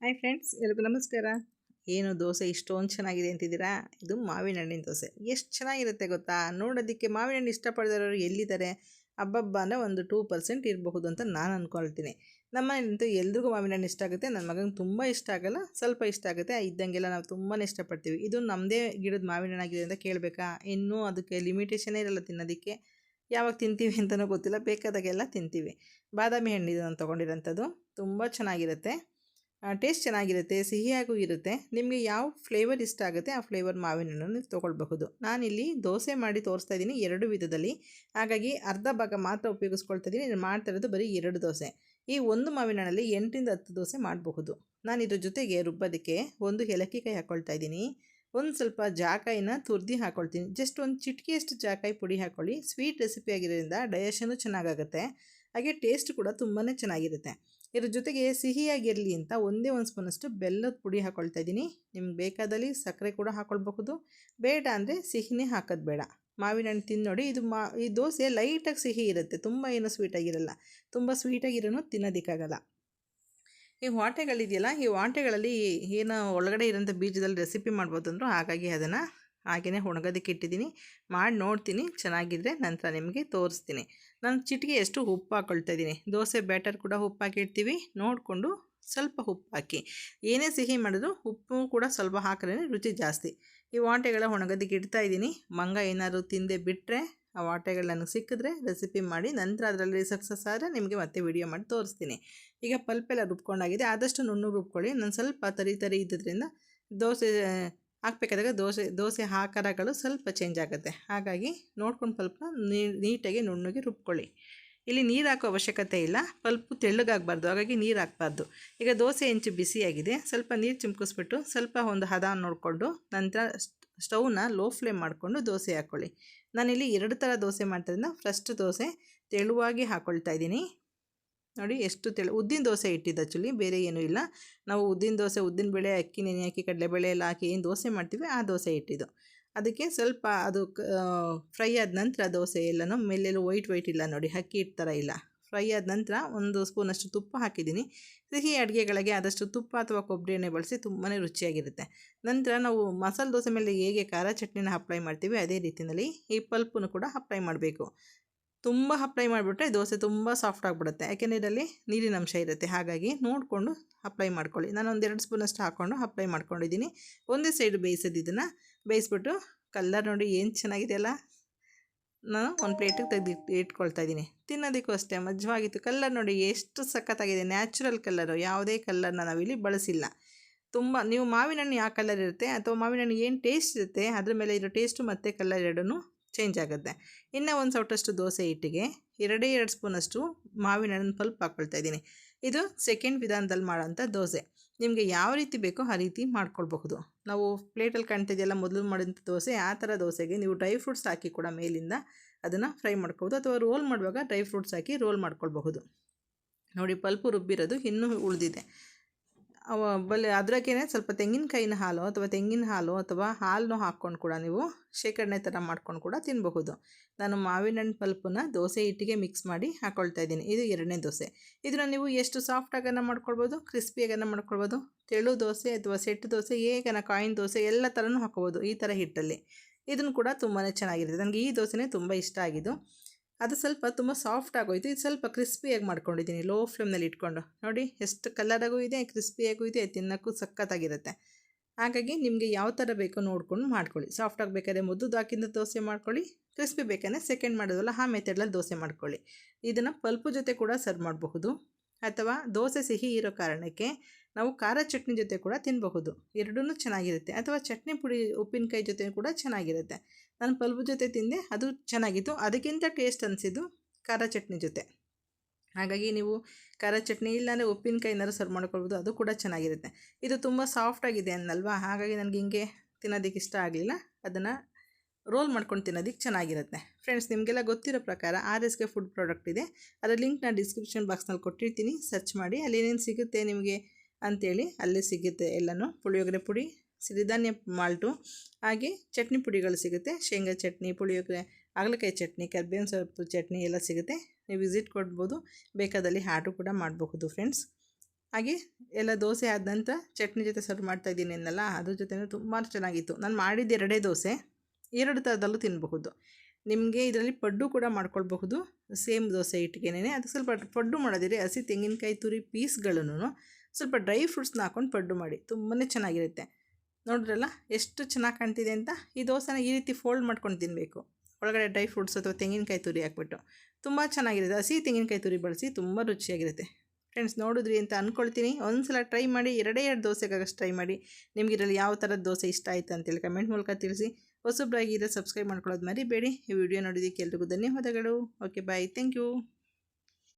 Hi friends ಎಲ್ಲರಿಗೂ ನಮಸ್ಕಾರ. ಏನು ದೋಸೆ ಇಷ್ಟೊಂದು ಚೆನ್ನಾಗಿದೆ ಅಂತಿದ್ದೀರಾ? ಇದು ಮಾವಿನ ಹಣ್ಣಿನ ದೋಸೆ. ಎಷ್ಟು ಚೆನ್ನಾಗಿರುತ್ತೆ ಗೊತ್ತಾ? ನೋಡೋದಕ್ಕೆ ಮಾವಿನ ಹಣ್ಣು ಇಷ್ಟಪಡೋರು ಎಲ್ಲಿದ್ದಾರೆ? ಹಬ್ಬಬ್ಬ ಅಂದರೆ ಒಂದು ಟೂ ಪರ್ಸೆಂಟ್ ಇರಬಹುದು ಅಂತ ನಾನು ಅಂದ್ಕೊಳ್ತೀನಿ ನಮ್ಮ ಮನೇಲಂತೂ ಎಲ್ರಿಗೂ ಮಾವಿನ ಹಣ್ಣು ಇಷ್ಟ ಆಗುತ್ತೆ. ನನ್ನ ಮಗನಿಗೆ ತುಂಬ ಇಷ್ಟ ಆಗಲ್ಲ, ಸ್ವಲ್ಪ ಇಷ್ಟ ಆಗುತ್ತೆ. ಇದ್ದಂಗೆಲ್ಲ ನಾವು ತುಂಬಾ ಇಷ್ಟಪಡ್ತೀವಿ. ಇದು ನಮ್ಮದೇ ಗಿಡದ ಮಾವಿನ ಹಣ್ಣಾಗಿದೆ ಅಂತ ಕೇಳಬೇಕಾ? ಇನ್ನೂ ಅದಕ್ಕೆ ಲಿಮಿಟೇಷನೇ ಇರಲ್ಲ ತಿನ್ನೋದಕ್ಕೆ. ಯಾವಾಗ ತಿಂತೀವಿ ಅಂತಲೂ ಗೊತ್ತಿಲ್ಲ. ಬೇಕಾದಾಗೆಲ್ಲ ತಿಂತೀವಿ. ಬಾದಾಮಿ ಹಣ್ಣು ಇದು ನಾನು ತೊಗೊಂಡಿರೋಂಥದ್ದು. ತುಂಬ ಚೆನ್ನಾಗಿರುತ್ತೆ. ಟೇಸ್ಟ್ ಚೆನ್ನಾಗಿರುತ್ತೆ, ಸಿಹಿಯಾಗೂ ಇರುತ್ತೆ. ನಿಮಗೆ ಯಾವ ಫ್ಲೇವರ್ ಇಷ್ಟ ಆಗುತ್ತೆ, ಆ ಫ್ಲೇವರ್ ಮಾವಿನ ಹಣ್ಣನ್ನು ನೀವು ತೊಗೊಳ್ಬಹುದು. ನಾನಿಲ್ಲಿ ದೋಸೆ ಮಾಡಿ ತೋರಿಸ್ತಾ ಇದ್ದೀನಿ ಎರಡು ವಿಧದಲ್ಲಿ. ಹಾಗಾಗಿ ಅರ್ಧ ಭಾಗ ಮಾತ್ರ ಉಪಯೋಗಿಸ್ಕೊಳ್ತಾ ಇದ್ದೀನಿ. ನಾನು ಮಾಡ್ತಾ ಇರೋದು ಬರೀ ಎರಡು ದೋಸೆ. ಈ ಒಂದು ಮಾವಿನ ಹಣ್ಣಲ್ಲಿ ಎಂಟರಿಂದ ಹತ್ತು ದೋಸೆ ಮಾಡಬಹುದು. ನಾನು ಇದ್ರ ಜೊತೆಗೆ ರುಬ್ಬೋದಕ್ಕೆ ಒಂದು ಏಲಕ್ಕಿಕಾಯಿ ಹಾಕ್ಕೊಳ್ತಾ ಇದ್ದೀನಿ. ಒಂದು ಸ್ವಲ್ಪ ಜಾಕಾಯಿನ ತುರ್ದಿ ಹಾಕ್ಕೊಳ್ತೀನಿ ಜಸ್ಟ್ ಒಂದು ಚಿಟಿಕೆಯಷ್ಟು ಜಾಕಾಯಿ ಪುಡಿ ಹಾಕ್ಕೊಳ್ಳಿ ಸ್ವೀಟ್ ರೆಸಿಪಿ ಆಗಿರೋದ್ರಿಂದ ಡೈಜೆಷನು ಚೆನ್ನಾಗಾಗುತ್ತೆ. ಹಾಗೆ ಟೇಸ್ಟ್ ಕೂಡ ತುಂಬಾ ಚೆನ್ನಾಗಿರುತ್ತೆ. ಇದ್ರ ಜೊತೆಗೆ ಸಿಹಿಯಾಗಿರಲಿ ಅಂತ ಒಂದೇ ಒಂದು ಸ್ಪೂನಷ್ಟು ಬೆಲ್ಲದ ಪುಡಿ ಹಾಕ್ಕೊಳ್ತಾ ಇದ್ದೀನಿ. ನಿಮ್ಗೆ ಬೇಕಾದಲ್ಲಿ ಸಕ್ಕರೆ ಕೂಡ ಹಾಕ್ಕೊಳ್ಬಹುದು ಬೇಡ ಅಂದರೆ ಸಿಹಿನೇ ಹಾಕೋದು ಬೇಡ. ಮಾವಿನ ಹಣ್ಣು ತಿಂದು ನೋಡಿ, ಇದು ಮಾ, ಈ ದೋಸೆ ಲೈಟಾಗಿ ಸಿಹಿ ಇರುತ್ತೆ, ತುಂಬ ಏನು ಸ್ವೀಟಾಗಿರಲ್ಲ ತುಂಬ ಸ್ವೀಟಾಗಿರೋನು ತಿನ್ನೋದಕ್ಕಾಗಲ್ಲ. ಈ ವಾಟೆಗಳಿದೆಯಲ್ಲ, ಈ ವಾಟೆಗಳಲ್ಲಿ ಏನು ಒಳಗಡೆ ಇರೋಂಥ ಬೀಜದಲ್ಲಿ ರೆಸಿಪಿ ಮಾಡ್ಬೋದು ಅಂದರು ಹಾಗಾಗಿ ಅದನ್ನು ಹಾಗೆಯೇ ಒಣಗೋದಕ್ಕೆ ಇಟ್ಟಿದ್ದೀನಿ. ಮಾಡಿ ನೋಡ್ತೀನಿ ಚೆನ್ನಾಗಿದ್ದರೆ ನಂತರ ನಿಮಗೆ ತೋರಿಸ್ತೀನಿ. ನಾನು ಚಿಟಿಗೆ ಎಷ್ಟು ಉಪ್ಪು ಹಾಕ್ಕೊಳ್ತಾ ಇದ್ದೀನಿ. ದೋಸೆ ಬ್ಯಾಟರ್ ಕೂಡ ಉಪ್ಪು ಹಾಕಿರ್ತೀವಿ ನೋಡಿಕೊಂಡು ಸ್ವಲ್ಪ ಉಪ್ಪು ಹಾಕಿ. ಏನೇ ಸಿಹಿ ಮಾಡಿದ್ರು ಉಪ್ಪು ಕೂಡ ಸ್ವಲ್ಪ ಹಾಕಿದ್ರೆ ರುಚಿ ಜಾಸ್ತಿ. ಈ ವಾಟೆಗಳ ಒಣಗೋದಕ್ಕೆ ಇಡ್ತಾ ಇದ್ದೀನಿ. ಮಂಗ ಏನಾದರೂ ತಿಂದೆ ಬಿಟ್ಟರೆ ಆ ವಾಟೆಗಳು ನನಗೆ ಸಿಕ್ಕಿದ್ರೆ ರೆಸಿಪಿ ಮಾಡಿ ನಂತರ ಅದರಲ್ಲಿ ಸಕ್ಸಸ್ ಆದರೆ ನಿಮಗೆ ಮತ್ತೆ ವಿಡಿಯೋ ಮಾಡಿ ತೋರಿಸ್ತೀನಿ. ಈಗ ಪಲ್ಪೆಲ್ಲ ರುಬ್ಕೊಂಡಾಗಿದೆ. ಆದಷ್ಟು ನುಣ್ಣು ರುಬ್ಕೊಳ್ಳಿ. ನಾನು ಸ್ವಲ್ಪ ತರಿ ತರಿ ಇದ್ದಿದ್ದರಿಂದ ದೋಸೆ ಹಾಕ್ಬೇಕಾದಾಗ ದೋಸೆ ದೋಸೆ ಆಕಾರಗಳು ಸ್ವಲ್ಪ ಚೇಂಜ್ ಆಗುತ್ತೆ. ಹಾಗಾಗಿ ನೋಡ್ಕೊಂಡು ಸ್ವಲ್ಪ ನೀಟಾಗಿ ನುಣ್ಣಗೆ ರುಬ್ಕೊಳ್ಳಿ. ಇಲ್ಲಿ ನೀರು ಹಾಕೋ ಅವಶ್ಯಕತೆ ಇಲ್ಲ. ಪಲ್ಪು ತೆಳ್ಳಗಾಗಬಾರ್ದು. ಹಾಗಾಗಿ ನೀರು ಹಾಕ್ಬಾರ್ದು. ಈಗ ದೋಸೆ ಹೆಂಚು ಬಿಸಿಯಾಗಿದೆ. ಸ್ವಲ್ಪ ನೀರು ಚಿಮ್ಕಿಸ್ಬಿಟ್ಟು ಸ್ವಲ್ಪ ಒಂದು ಹದ ನೋಡಿಕೊಂಡು ನಂತರ ಸ್ಟವ್ನ ಲೋ ಫ್ಲೇಮ್ ಮಾಡಿಕೊಂಡು ದೋಸೆ ಹಾಕ್ಕೊಳ್ಳಿ ನಾನಿಲ್ಲಿ ಎರಡು ಥರ ದೋಸೆ ಮಾಡ್ತಾರಿಂದ ಫಸ್ಟ್ ದೋಸೆ ತೆಳುವಾಗಿ ಹಾಕ್ಕೊಳ್ತಾ ಇದ್ದೀನಿ. ನೋಡಿ ಎಷ್ಟು ತೆಳು, ಉದ್ದಿನ ದೋಸೆ ಇಟ್ಟಿದ್ದು ಆ್ಯಕ್ಚುಲಿ ಬೇರೆ ಏನೂ ಇಲ್ಲ. ನಾವು ಉದ್ದಿನ ದೋಸೆ, ಉದ್ದಿನ ಬೇಳೆ ಅಕ್ಕಿ, ನೆನೆ ಹಾಕಿ, ಕಡಲೆಬೇಳೆ ಎಲ್ಲ ಹಾಕಿ ಏನು ದೋಸೆ ಮಾಡ್ತೀವಿ, ಆ ದೋಸೆ ಇಟ್ಟಿದ್ದು. ಅದಕ್ಕೆ ಸ್ವಲ್ಪ ಅದು ಫ್ರೈ ಆದ ನಂತರ ದೋಸೆ ಎಲ್ಲನೂ ಮೇಲೆಲ್ಲೂ ವೈಟ್ ವೈಟ್ ಇಲ್ಲ ನೋಡಿ, ಅಕ್ಕಿ ಇಟ್ಟು ಇಲ್ಲ. ಫ್ರೈ ಆದ ನಂತರ ಒಂದು ಸ್ಪೂನಷ್ಟು ತುಪ್ಪ ಹಾಕಿದ್ದೀನಿ. ಸಿಹಿ ಅಡುಗೆಗಳಿಗೆ ಆದಷ್ಟು ತುಪ್ಪ ಅಥವಾ ಕೊಬ್ಬರಿ ಎಣ್ಣೆ ಬಳಸಿ ತುಂಬಾ ರುಚಿಯಾಗಿರುತ್ತೆ. ನಂತರ ನಾವು ಮಸಾಲೆ ದೋಸೆ ಮೇಲೆ ಹೇಗೆ ಖಾರ ಚಟ್ನಿನ ಅಪ್ಲೈ ಮಾಡ್ತೀವಿ, ಅದೇ ರೀತಿಯಲ್ಲಿ ಈ ಪಲ್ಪನ್ನು ಕೂಡ ಅಪ್ಲೈ ಮಾಡಬೇಕು. ತುಂಬ ಅಪ್ಲೈ ಮಾಡಿಬಿಟ್ರೆ ದೋಸೆ ತುಂಬ ಸಾಫ್ಟ್ ಆಗಿಬಿಡುತ್ತೆ. ಯಾಕೆಂದರೆ ಇದರಲ್ಲಿ ನೀರಿನ ಅಂಶ ಇರುತ್ತೆ. ಹಾಗಾಗಿ ನೋಡಿಕೊಂಡು ಅಪ್ಲೈ ಮಾಡ್ಕೊಳ್ಳಿ. ನಾನು ಒಂದು ಎರಡು ಸ್ಪೂನಷ್ಟು ಹಾಕ್ಕೊಂಡು ಅಪ್ಲೈ ಮಾಡ್ಕೊಂಡಿದ್ದೀನಿ. ಒಂದೇ ಸೈಡ್ ಬೇಯಿಸೋದು ಇದನ್ನು. ಬೇಯಿಸ್ಬಿಟ್ಟು ಕಲ್ಲರ್ ನೋಡಿ ಏನು ಚೆನ್ನಾಗಿದೆಯಲ್ಲ ನಾನು ಒಂದು ಪ್ಲೇಟಿಗೆ ತೆಗೆದು ಇಟ್ಕೊಳ್ತಾ ಇದ್ದೀನಿ. ತಿನ್ನೋದಕ್ಕೂ ಅಷ್ಟೇ, ಮಜವಾಗಿತ್ತು. ಕಲ್ಲರ್ ನೋಡಿ ಎಷ್ಟು ಸಖತ್ತಾಗಿದೆ. ನ್ಯಾಚುರಲ್ ಕಲ್ಲರು ಯಾವುದೇ ಕಲ್ಲರ್ನ ನಾವಿಲ್ಲಿ ಬಳಸಿಲ್ಲ. ತುಂಬ, ನೀವು ಮಾವಿನ ಹಣ್ಣು ಯಾವ ಕಲರ್ ಇರುತ್ತೆ? ಅಥವಾ ಮಾವಿನ ಹಣ್ಣು ಏನು ಟೇಸ್ಟ್ ಇರುತ್ತೆ? ಅದ್ರ ಮೇಲೆ ಇರೋ ಟೇಸ್ಟು ಮತ್ತು ಕಲ್ಲರ್ ಎರಡೂ ಚೇಂಜ್ ಆಗುತ್ತೆ. ಇನ್ನು ಒಂದು ಸೌಟಷ್ಟು ದೋಸೆ ಹಿಟ್ಟಿಗೆ, ಎರಡೇ ಎರಡು ಸ್ಪೂನಷ್ಟು ಮಾವಿನ ಹಣ್ಣು ಪಲ್ಪ್ ಹಾಕ್ಕೊಳ್ತಾ ಇದ್ದೀನಿ. ಇದು ಸೆಕೆಂಡ್ ವಿಧಾನದಲ್ಲಿ ಮಾಡೋಂಥ ದೋಸೆ. ನಿಮಗೆ ಯಾವ ರೀತಿ ಬೇಕೋ ಆ ರೀತಿ ಮಾಡ್ಕೊಳ್ಬಹುದು. ನಾವು ಪ್ಲೇಟಲ್ಲಿ ಕಾಣ್ತಿದೆಯಲ್ಲ, ಮೊದಲು ಮಾಡಿದಂಥ ದೋಸೆ, ಆ ಥರ ದೋಸೆಗೆ ನೀವು ಡ್ರೈ ಫ್ರೂಟ್ಸ್ ಹಾಕಿ ಕೂಡ ಮೇಲಿಂದ ಅದನ್ನು ಫ್ರೈ ಮಾಡ್ಕೋಬೋದು ಅಥವಾ ರೋಲ್ ಮಾಡುವಾಗ ಡ್ರೈ ಫ್ರೂಟ್ಸ್ ಹಾಕಿ ರೋಲ್ ಮಾಡ್ಕೊಳ್ಬಹುದು. ನೋಡಿ, ಪಲ್ಪು ರುಬ್ಬಿರೋದು ಇನ್ನೂ ಉಳಿದಿದೆ. ಬಲೆ ಅದ್ರಾಗೇ ಸ್ವಲ್ಪ ತೆಂಗಿನಕಾಯಿನ ಹಾಲು ಅಥವಾ ತೆಂಗಿನ ಹಾಲು ಅಥವಾ ಹಾಲನ್ನು ಹಾಕ್ಕೊಂಡು ಕೂಡ ನೀವು ಶೇಖರಣೆ ಥರ ಮಾಡ್ಕೊಂಡು ಕೂಡ ತಿನ್ನಬಹುದು ನಾನು ಮಾವಿನ ಹಣ್ಣು ಪಲ್ಪನ್ನ ದೋಸೆ ಹಿಟ್ಟಿಗೆ ಮಿಕ್ಸ್ ಮಾಡಿ ಹಾಕ್ಕೊಳ್ತಾ ಇದ್ದೀನಿ. ಇದು ಎರಡನೇ ದೋಸೆ. ಇದನ್ನು ನೀವು ಎಷ್ಟು ಸಾಫ್ಟಾಗನ ಮಾಡ್ಕೊಳ್ಬೋದು ಕ್ರಿಸ್ಪಿಯಾಗನ ಮಾಡ್ಕೊಳ್ಬೋದು? ತೆಳು ದೋಸೆ ಅಥವಾ ಸೆಟ್ ದೋಸೆ ಹೇಗನ ಕಾಯಿನ್ ದೋಸೆ ಎಲ್ಲ ಥರನೂ ಹಾಕೋಬೋದು ಈ ಥರ ಹಿಟ್ಟಲ್ಲಿ. ಇದನ್ನು ಕೂಡ ತುಂಬಾ ಚೆನ್ನಾಗಿರುತ್ತೆ. ನನಗೆ ಈ ದೋಸೆನೇ ತುಂಬ ಇಷ್ಟ ಆಗಿದ್ದು. ಅದು ಸ್ವಲ್ಪ ತುಂಬ ಸಾಫ್ಟ್ ಆಗೋಯ್ತು. ಇದು ಸ್ವಲ್ಪ ಕ್ರಿಸ್ಪಿಯಾಗಿ ಮಾಡ್ಕೊಂಡಿದ್ದೀನಿ. ಲೋ ಫ್ಲೇಮ್ನಲ್ಲಿ ಇಟ್ಕೊಂಡು. ನೋಡಿ, ಎಷ್ಟು ಕಲರಾಗೂ ಇದೆ ಕ್ರಿಸ್ಪಿಯಾಗೂ ಇದೆ, ತಿನ್ನೋಕ್ಕೂ ಸಖತ್ತಾಗಿರುತ್ತೆ. ಹಾಗಾಗಿ ನಿಮಗೆ ಯಾವ ಥರ ಬೇಕೋ ನೋಡ್ಕೊಂಡು ಮಾಡ್ಕೊಳ್ಳಿ. ಸಾಫ್ಟ್ ಆಗಬೇಕಾದ್ರೆ ಮುದ್ದು ಹಾಕಿಂದ ದೋಸೆ ಮಾಡ್ಕೊಳ್ಳಿ ಕ್ರಿಸ್ಪಿ ಬೇಕಂದರೆ ಸೆಕೆಂಡ್ ಮಾಡೋದಲ್ಲ, ಆ ಮೆಥಡಲ್ಲಿ ದೋಸೆ ಮಾಡ್ಕೊಳ್ಳಿ. ಇದನ್ನು ಪಲ್ಪು ಜೊತೆ ಕೂಡ ಸರ್ವ್ ಮಾಡಬಹುದು. ಅಥವಾ ದೋಸೆ ಸಿಹಿ ಇರೋ ಕಾರಣಕ್ಕೆ ನಾವು ಖಾರ ಚಟ್ನಿ ಜೊತೆ ಕೂಡ ತಿನ್ನಬಹುದು ಎರಡೂ ಚೆನ್ನಾಗಿರುತ್ತೆ. ಅಥವಾ ಚಟ್ನಿ ಪುಡಿ, ಉಪ್ಪಿನಕಾಯಿ ಜೊತೆ ಕೂಡ ಚೆನ್ನಾಗಿರುತ್ತೆ. ನಾನು ಪಲ್ಬು ಜೊತೆ ತಿಂದೆ, ಅದು ಚೆನ್ನಾಗಿತ್ತು. ಅದಕ್ಕಿಂತ ಟೇಸ್ಟ್ ಅನಿಸಿದ್ದು ಖಾರ ಚಟ್ನಿ ಜೊತೆ. ಹಾಗಾಗಿ ನೀವು ಖಾರ ಚಟ್ನಿ ಇಲ್ಲಾಂದರೆ ಉಪ್ಪಿನಕಾಯಿ ಏನಾದ್ರು ಸರ್ವ್ ಮಾಡ್ಕೊಳ್ಬೋದು ಅದು ಕೂಡ ಚೆನ್ನಾಗಿರುತ್ತೆ. ಇದು ತುಂಬ ಸಾಫ್ಟಾಗಿದೆ ಅನ್ನಲ್ವಾ? ಹಾಗಾಗಿ ನನಗೆ ಹಿಂಗೆ ತಿನ್ನೋದಕ್ಕೆ ಇಷ್ಟ ಆಗಲಿಲ್ಲ. ಅದನ್ನು ರೋಲ್ ಮಾಡ್ಕೊಂಡು ತಿನ್ನೋದಕ್ಕೆ ಚೆನ್ನಾಗಿರುತ್ತೆ. ಫ್ರೆಂಡ್ಸ್ ನಿಮಗೆಲ್ಲ ಗೊತ್ತಿರೋ ಪ್ರಕಾರ R S K food product ಇದೆ. ಅದರ ಲಿಂಕ್ನ ಡಿಸ್ಕ್ರಿಪ್ಷನ್ ಬಾಕ್ಸ್ನಲ್ಲಿ ಕೊಟ್ಟಿರ್ತೀನಿ. ಸರ್ಚ್ ಮಾಡಿ. ಅಲ್ಲಿ ಏನೇನು ಸಿಗುತ್ತೆ ನಿಮಗೆ ಅಂಥೇಳಿ ಅಲ್ಲೇ ಸಿಗುತ್ತೆ ಎಲ್ಲನೂ. ಪುಳಿಯೋಗರೆ ಪುಡಿ, ಸಿರಿಧಾನ್ಯ ಮಾಲ್ಟು, ಹಾಗೆ ಚಟ್ನಿ ಪುಡಿಗಳು ಸಿಗುತ್ತೆ. ಶೇಂಗಾ ಚಟ್ನಿ, ಪುಳಿಯೋಗರೆ, ಹಾಗಲಕಾಯಿ ಚಟ್ನಿ, ಕರ್ಬೇವಿನ ಸೊಪ್ಪು ಚಟ್ನಿ ಎಲ್ಲ ಸಿಗುತ್ತೆ. ನೀವು ವಿಸಿಟ್ ಕೊಡ್ಬೋದು. ಬೇಕಾದಲ್ಲಿ ಹಾಟು ಕೂಡ ಮಾಡಬಹುದು ಫ್ರೆಂಡ್ಸ್. ಹಾಗೆ ಎಲ್ಲ ದೋಸೆ ಆದ ನಂತರ ಚಟ್ನಿ ಜೊತೆ ಸರ್ವ್ ಮಾಡ್ತಾ ಇದ್ದೀನಿ ಅನ್ನಲ್ಲ, ಅದ್ರ ಜೊತೆ ತುಂಬ ಚೆನ್ನಾಗಿತ್ತು. ನಾನು ಮಾಡಿದ್ದು ಎರಡೇ ದೋಸೆ. ಎರಡು ಥರದಲ್ಲೂ ತಿನ್ನಬಹುದು ನಿಮಗೆ ಇದರಲ್ಲಿ ಪಡ್ಡು ಕೂಡ ಮಾಡ್ಕೊಳ್ಬಹುದು. ಸೇಮ್ ದೋಸೆ ಇಟ್ಟಿಗೆನೇ ಅದು ಸ್ವಲ್ಪ ಪಡ್ಡು ಮಾಡೋದಿರಿ ಹಸಿ ತೆಂಗಿನಕಾಯಿ ತುರಿ ಪೀಸ್ಗಳನ್ನು ಸ್ವಲ್ಪ ಡ್ರೈ ಫ್ರೂಟ್ಸ್ನ ಹಾಕೊಂಡು ಪಡ್ಡು ಮಾಡಿ ತುಂಬಾ ಚೆನ್ನಾಗಿರುತ್ತೆ. ನೋಡ್ರಲ್ಲ ಎಷ್ಟು ಚೆನ್ನಾಗಿ ಕಾಣ್ತಿದೆ ಅಂತ? ಈ ದೋಸೆನ ಈ ರೀತಿ ಫೋಲ್ಡ್ ಮಾಡ್ಕೊಂಡು ತಿನ್ನಬೇಕು ಒಳಗಡೆ ಡ್ರೈ ಫ್ರೂಟ್ಸ್ ಅಥವಾ ತೆಂಗಿನಕಾಯಿ ತುರಿ ಹಾಕ್ಬಿಟ್ಟು. ತುಂಬ ಚೆನ್ನಾಗಿರುತ್ತೆ. ಹಸಿ ತೆಂಗಿನಕಾಯಿ ತುರಿ ಬಳಸಿ ತುಂಬ ರುಚಿಯಾಗಿರುತ್ತೆ. ಫ್ರೆಂಡ್ಸ್ ನೋಡಿದ್ರಿ ಅಂತ ಅಂದ್ಕೊಳ್ತೀನಿ ಒಂದು ಸಲ ಟ್ರೈ ಮಾಡಿ, ಎರಡೇ ಎರಡು ದೋಸೆಗಾಗಷ್ಟು ಟ್ರೈ ಮಾಡಿ. ನಿಮ್ಗೆ ಇದರಲ್ಲಿ ಯಾವ ಥರದ ದೋಸೆ ಇಷ್ಟ ಆಯಿತು ಅಂತೇಳಿ ಕಮೆಂಟ್ ಮೂಲಕ ತಿಳಿಸಿ. ಹೊಸಬ್ರಾಗಿ ಇದೆ ಸಬ್ಸ್ಕ್ರೈಬ್ ಮಾಡ್ಕೊಳ್ಳೋದು ಮರಿಬೇಡಿ. ಈ ವಿಡಿಯೋ ನೋಡಿದ್ದಕ್ಕೆ ಎಲ್ರಿಗೂ ಧನ್ಯವಾದಗಳು. Okay bye thank you